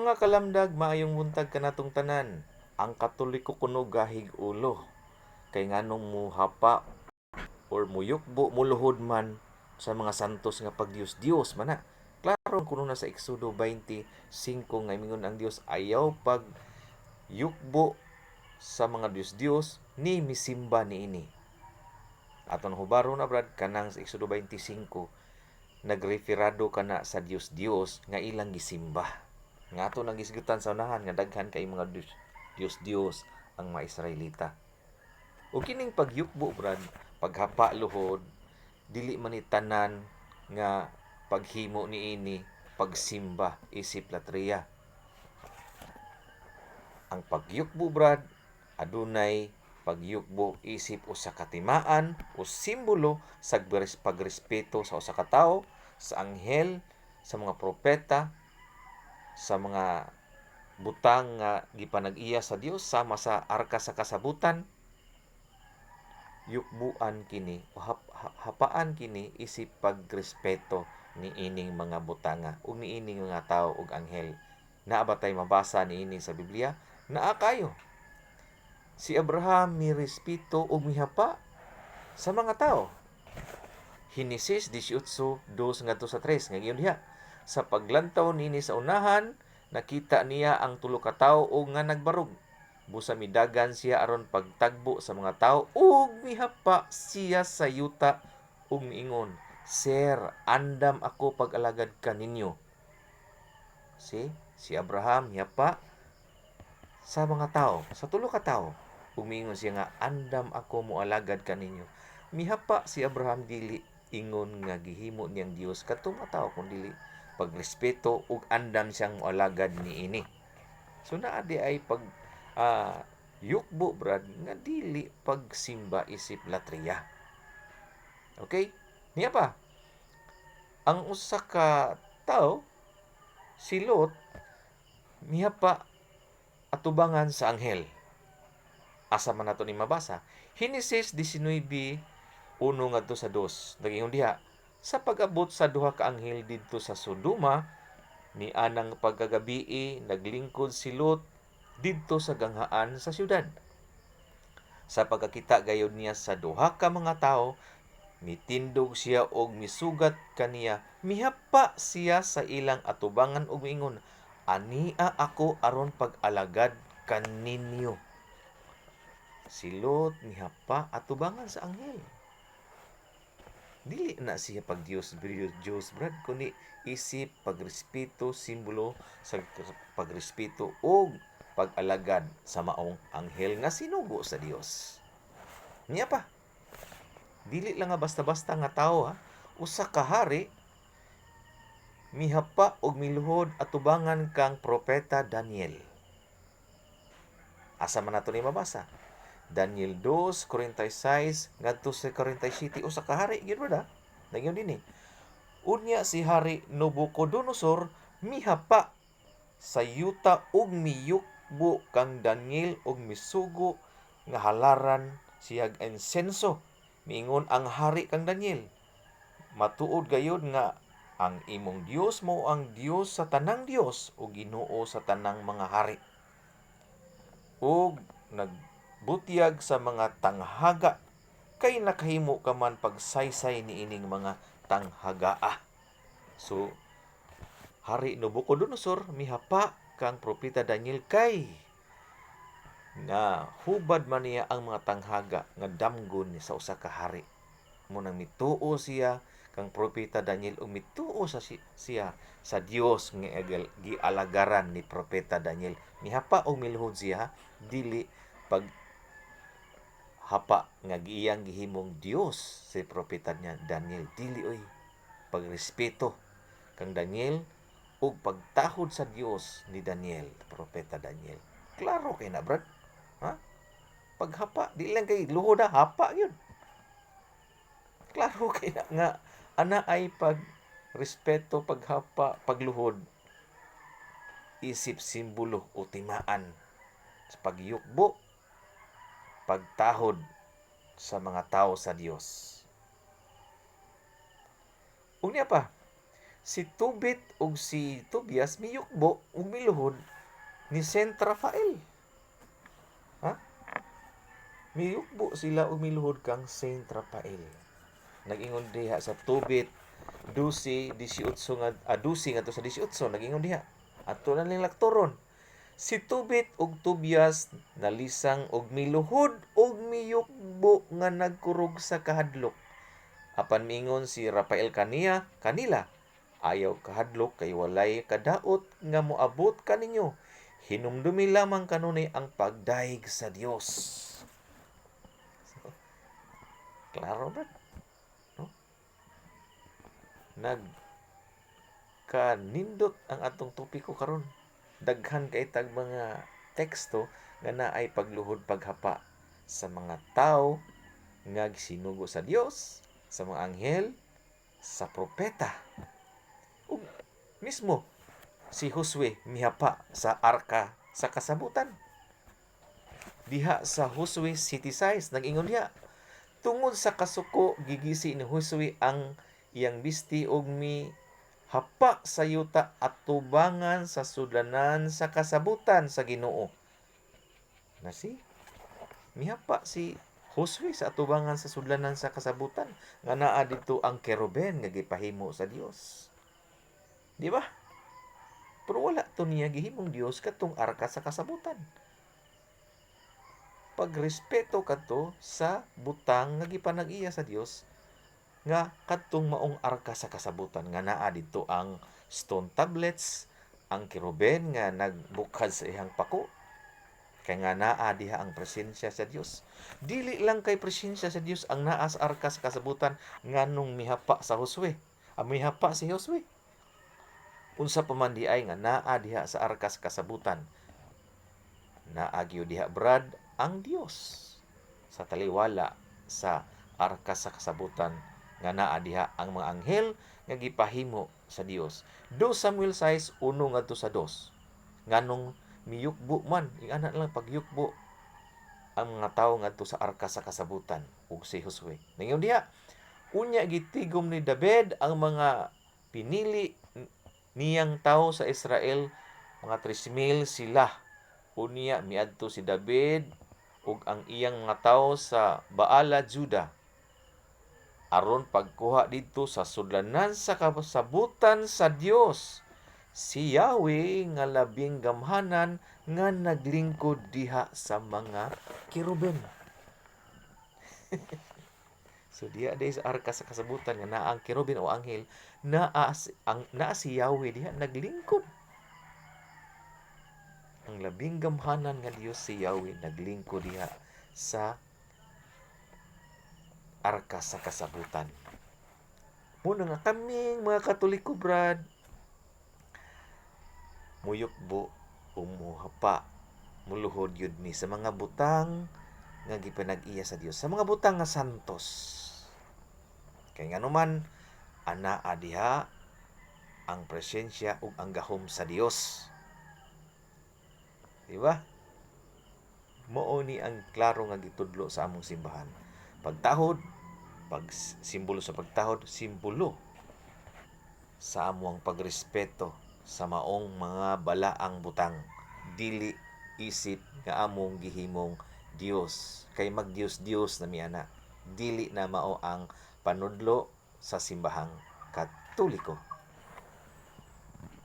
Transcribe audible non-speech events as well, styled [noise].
Mga kalamdag, maayong buntag kanatong tanan. Ang katoliko kuno gahig ulo. Kay nganong muhapa or muyukbo muluhod man sa mga santos nga pagdios Dios man na. Klaro kuno na sa Exodo 25 nga mingon ang Dios ayaw pag yukbo sa mga Dios Dios ni misimba ni ini. Aton hubaro na brad kanang sa Exodo 25 nagreferado kana sa Dios Dios nga ilang gisimba nga ato nang gisgutan sa unahan nga daghan kay mga Diyos ang mga Israelita. O kining pagyukbo brad, paghapa luhod, dili man tanan nga paghimo ni ini pagsimba isip latria. Ang pagyukbo brad adunay pagyukbo isip usa ka timaan o simbolo sa pagrespeto sa usa ka tawo, sa anghel, sa mga propeta, sa mga butang nga gipanag-iya sa Dios sama sa arka sa kasabutan yukbuan kini o hap, hapaan kini isip pagrespeto ni ining mga butanga ug ni ining mga tawo ug anghel. Naa ba tay mabasa ni ini sa Biblia? Naa kayo. Si Abraham mi respeto ug mihapa sa mga tawo Hinesis 18:2 ngadto sa 3 nga diha sa paglantaw nini sa unahan nakita niya ang tulo ka tawo nga nagbarug. Busa midagan siya aron pagtagbo sa mga tawo ug mihapa siya sa yuta ug miingon Sir andam ako pag-alagad kaninyo si si Abraham mihapa sa mga tawo sa tulo ka tawo ug miingon siya nga andam ako mo alagad kaninyo mihapa si Abraham dili ingon nga gihimo niyang Dios kadtong tawo kun dili pagrespeto ug andam siyang alagad ni ini. So naa di ay pag uh, yukbo brad nga dili pagsimba isip latria. Okay? Niya pa. Ang usa ka tao si Lot niya pa atubangan sa anghel. Asa man nato ni mabasa? Genesis 19 uno ngadto sa dos. Naging diha sa pag-abot sa duha ka anghel didto sa Sodoma ni anang pagkagabii naglingkod si Lot didto sa ganghaan sa syudad. Sa pagkakita gayud niya sa duha ka mga tawo, mitindog siya og misugat kaniya, mihapa siya sa ilang atubangan og miingon, ania ako aron pag-alagad kaninyo. Si Lot mihapa atubangan sa anghel dili na siya pag Dios Diyos brad kundi isip pagrespeto simbolo sa pagrespeto o pag-alagad sa maong anghel nga sinugo sa Dios niya pa? Dili lang nga basta-basta nga tawo ha? Usa ka hari mihapa og miluhod atubangan kang propeta Daniel. Asa man nato ni mabasa Daniel 2:46 ngadto sa 47 usa ka hari gyud ba Nagyon dinhi. Unya si hari Nabucodonosor mihapa sa yuta ug miyukbo kang Daniel ug misugo nga halaran siyag insenso miingon ang hari kang Daniel. Matuod gayud nga ang imong Dios mo ang Dios sa tanang Dios o Ginoo sa tanang mga hari. Ug nag butyag sa mga tanghaga kay nakahimo ka man pagsaysay ni ining mga tanghagaa. So, Hari Nabucodonosor mihapa kang propeta Daniel kay nga hubad man niya ang mga tanghaga nga damgon sa usa ka hari. Munang mituo siya kang propeta Daniel ug mituo sa siya sa Dios nga gialagaran ni propeta Daniel. Mihapa og milhod siya dili pag hapa nga giyang gihimong Dios si propeta niya Daniel dili oy pagrespeto kang Daniel ug pagtahod sa Dios ni Daniel propeta Daniel. Klaro kay na brad. Ha? Paghapa di lang kay luhod na hapa yun. Klaro kay na nga ana ay pag respeto paghapa pagluhod. Isip simbolo o timaan sa pagyukbo pagtahod sa mga tao sa Dios. Unya pa, si Tubit ug si Tobias miyukbo ug miluhod ni Saint Rafael. Ha? Miyukbo sila ug miluhod kang Saint Rafael. Nag-ingon diha sa Tubit 12 18 nga ah, 12 ngadto sa 18 nag-ingon diha. Ato na ning laktoron. Si Tubit ug Tobias nalisang og miluhod ug miyukbo nga nagkurog sa kahadlok. Apan mingon si Rafael kaniya kanila ayaw kahadlok kay walay kadaot nga moabot kaninyo. Hinumdumi lamang kanunay ang pagdaig sa Dios. So, klaro ba? No? Nag kanindot ang atong topiko karon. Daghan kay tag mga teksto nga naay pagluhod paghapa sa mga tao nga sinugo sa Dios, sa mga anghel, sa propeta. Ug mismo si Josue mihapa sa arka sa kasabutan. Diha sa Josue City Size nag-ingon diha tungod sa kasuko gigisi ni Josue ang iyang bisti og mi hapa sa yuta at tubangan sa sudanan sa kasabutan sa Ginoo. Nasi mihapa si Josue sa atubangan sa sudlanan sa kasabutan nga naa dito ang keruben nga gipahimo sa Dios. Di ba? Pero wala to niya gihimong Dios katong arka sa kasabutan. Pagrespeto kadto sa butang nga gipanag-iya sa Dios nga kadtong maong arka sa kasabutan nga naa dito ang stone tablets, ang keruben nga nagbukhad sa iyang pako, kay nga naa diha ang presensya sa Dios. Dili lang kay presensya sa Dios ang naa sa arka sa kasabutan nganong mihapa sa Josue. Ang mihapa si Josue. Unsa pa man di ay nga naa diha sa arka sa kasabutan. Naa gyud diha brad ang Dios sa taliwala sa arka sa kasabutan nga naa diha ang mga anghel nga gipahimo sa Dios. 2 Samuel 6 uno ngadto sa 2. Nganong miyukbo man, ingana lang pagyukbo ang mga tawo ngadto sa arka sa kasabutan ug si Josue. Ningon diha, unya gitigom ni David ang mga pinili niyang tawo sa Israel, mga 3,000 sila. Unya miadto si David ug ang iyang mga tawo sa Baala, Juda aron pagkuha dito sa sudlanan sa kasabutan sa Dios si Yahweh nga labing gamhanan nga naglingkod diha sa mga kiruben. [laughs] so diha day sa arka sa kasabutan nga naa ang kirubin o anghel naa ang naa si Yahweh diha naglingkod. Ang labing gamhanan nga Dios si Yahweh naglingkod diha sa arka sa kasabutan. Muna nga kaming mga katoliko brad, muyukbo umuhapa muluhod yun mi sa mga butang nga gipanag-iya sa Dios sa mga butang nga santos. Kay nganuman ana adiha ang presensya ug ang gahom sa Dios di ba mao ni ang klaro nga gitudlo sa among simbahan. Pagtahod pag simbolo sa pagtahod simbolo sa among pagrespeto sa maong mga balaang butang. Dili isip nga among gihimong Dios kay mag Dios Dios na miana dili na mao ang panudlo sa simbahang katoliko